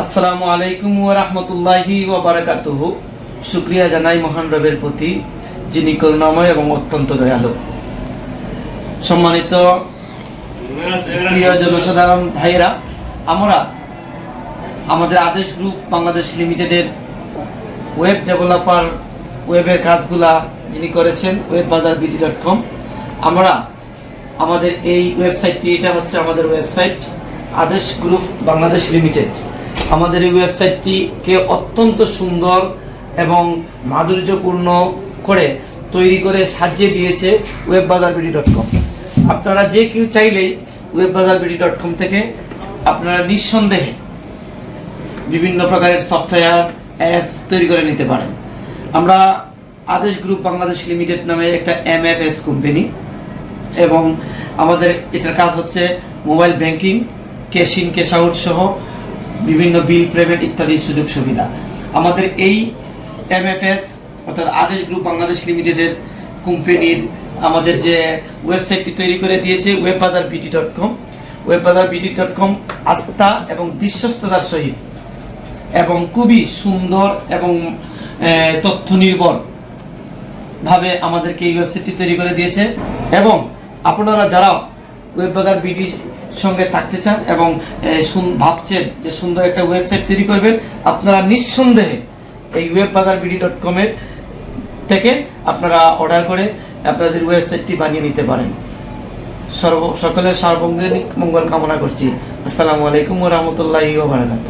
আসসালামু আলাইকুম ওয়া রাহমাতুল্লাহি ওয়া বারাকাতুহু। শুকরিয়া জানাই মহান রবের প্রতি, যিনি করুণাময় এবং অত্যন্ত দয়ালু। সম্মানিত প্রিয় জনসাধারণ ভাইরা আমরা আমাদের আদেশ গ্রুপ বাংলাদেশ লিমিটেডের ওয়েব ডেভেলপার ওয়েবের কাজগুলা যিনি করেছেন ওয়েব বাজার বিডি ডট কম আমরা আমাদের এই ওয়েবসাইটটি, এটা হচ্ছে আমাদের ওয়েবসাইট, আদেশ গ্রুপ বাংলাদেশ লিমিটেড। আমাদের এই ওয়েবসাইটটিকে অত্যন্ত সুন্দর এবং মাধুর্যপূর্ণ করে তৈরি করে সাজিয়ে দিয়েছে ওয়েব বাজার বিডি ডট কম আপনারা যে কেউ চাইলেই ওয়েব বাজার বিডি ডট কম থেকে আপনারা নিঃসন্দেহে বিভিন্ন প্রকারের সফটওয়্যার অ্যাপস তৈরি করে নিতে পারেন। আমরা আদেশ গ্রুপ বাংলাদেশ লিমিটেড নামে একটা এম এফ এস কোম্পানি এবং আমাদের এটার কাজ হচ্ছে mobile banking cash in cash out সহ বিভিন্ন বিল পেমেন্ট ইত্যাদি সুযোগ সুবিধা। আমাদের এই এম এফ এস অর্থাৎ আদেশ গ্রুপ বাংলাদেশ লিমিটেডের কোম্পানির আমাদের যে ওয়েবসাইটটি তৈরি করে দিয়েছে ওয়েব বাজার বিটি ডট কম ওয়েব বাজার বিটি ডট কম আস্থা এবং বিশ্বস্ততার সহিত এবং খুবই সুন্দর এবং তথ্য নির্ভর ভাবে আমাদেরকে এই ওয়েবসাইটটি তৈরি করে দিয়েছে। এবং আপনারা যারা ওয়েব বাজার বিটির সঙ্গে থাকতে চান এবং ভাবছেন যে সুন্দর একটা ওয়েবসাইট তৈরি করবেন, আপনারা নিঃসন্দেহে এই ওয়েব বাজার বিডি ডট কমের থেকে আপনারা অর্ডার করে আপনাদের ওয়েবসাইটটি বানিয়ে নিতে পারেন। সর্ব, সকলের সার্বঙ্গিক মঙ্গল কামনা করছি। আসসালামু আলাইকুম রহমতুল্লাহি ওবরাকাত